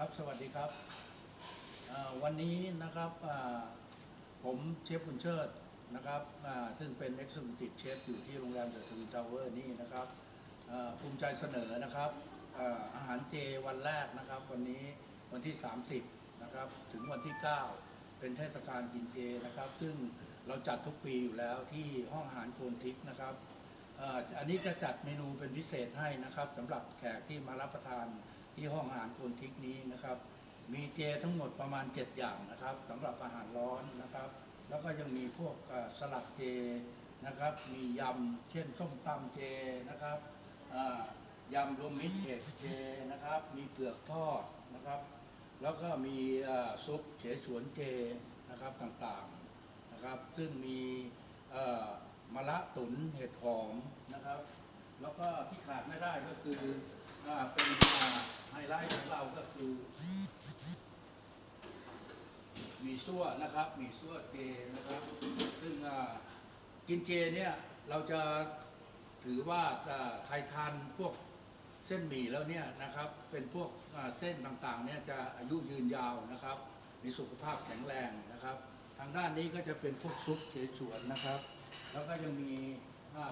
ครับสวัสดีครับวันนี้นะครับผมเชฟบุญเชิดนะครับซึ่งเป็น Executive Chef อยู่ที่โรงแรมเดอะทวินทาวเวอร์นี่นะครับภูมิใจเสนอนะครับอาหารเจวันแรกนะครับ วันนี้วันที่ 30นะครับถึงวันที่ 9 เป็นเทศกาลกินเจนะครับ ซึ่งเราจัดทุกปีอยู่แล้วที่ห้องอาหารโคนทิพย์นะครับอันนี้จะจัดเมนูเป็นพิเศษให้นะครับสำหรับแขกที่มารับประทาน ที่ห้องอาหารโคนทิกนี้นะครับ มีเจทั้งหมดประมาณ 7 อย่างนะครับสำหรับอาหารร้อนนะครับ แล้วก็ยังมีพวกสลัดเจนะครับ มียำเช่นส้มตำเจนะครับยำรวมมิตรเห็ดเจนะครับ มีเปลือกทอดนะครับ แล้วก็มีซุปเฉฉวนเจนะครับต่างๆนะครับ ซึ่งมีมะระตุ๋นเห็ดหอมนะครับ แล้วก็ที่ขาดไม่ได้ก็คืออเป็น ไฮไลท์ของเราก็คือหมีซั่วนะครับหมีซั่วเจนะครับ ซึ่งกินเจเนี่ยเราจะถือว่าใครทานพวกเส้นหมี่แล้วเนี่ยนะครับ เป็นพวกเส้นต่างๆเนี่ยจะอายุยืนยาวนะครับ มีสุขภาพแข็งแรงนะครับ ทางด้านนี้ก็จะเป็นพวกซุปเฉฉวนนะครับ แล้วก็ยังมี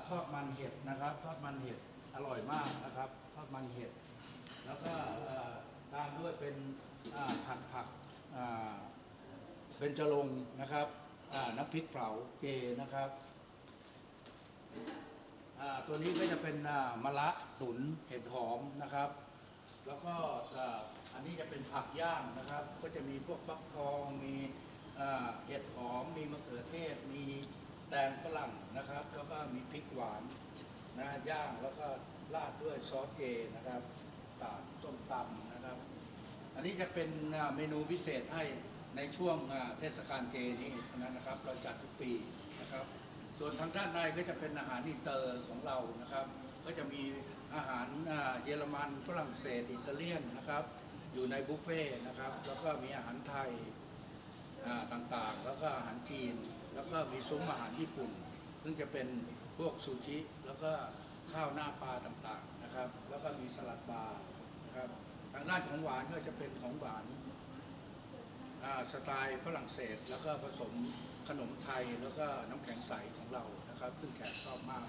ทอดมันเห็ดนะครับ ทอดมันเห็ดอร่อยมากนะครับ ทอดมันเห็ด แล้วก็ตามด้วยเป็นผัดผักเป็นจรงนะครับน้ำพริกเผาเจนะครับตัวนี้ก็จะเป็นมะระตุ๋นเห็ดหอมนะครับ แล้วก็อันนี้จะเป็นผักย่างนะครับ ก็จะมีพวกฟักทองมีเห็ดหอม มีมะเขือเทศ มีแตงฝรั่งนะครับ แล้วก็มีพริกหวานนะย่างแล้วก็ราดด้วยซอสเจนะครับ ตาส้มตำนะครับ อันนี้จะเป็นเมนูพิเศษให้ในช่วงเทศกาลเจนี้เท่านั้นนะครับ เราจัดทุกปีนะครับ ส่วนทางด้านในก็จะเป็นอาหารอินเตอร์ของเรานะครับ ก็จะมีอาหารเยอรมันฝรั่งเศสอิตาเลียนนะครับ อยู่ในบุฟเฟ่ต์นะครับ แล้วก็มีอาหารไทยต่างๆ แล้วก็อาหารจีน แล้วก็มีซุ้มอาหารญี่ปุ่น ซึ่งจะเป็นพวกซูชิแล้วก็ ข้าวหน้าปลาต่างๆนะครับ แล้วก็มีสลัดบาร์นะครับ ทางด้านของหวานก็จะเป็นของหวานสไตล์ฝรั่งเศส แล้วก็ผสมขนมไทยแล้วก็น้ำแข็งใสของเรานะครับ ซึ่งแขกชอบมาก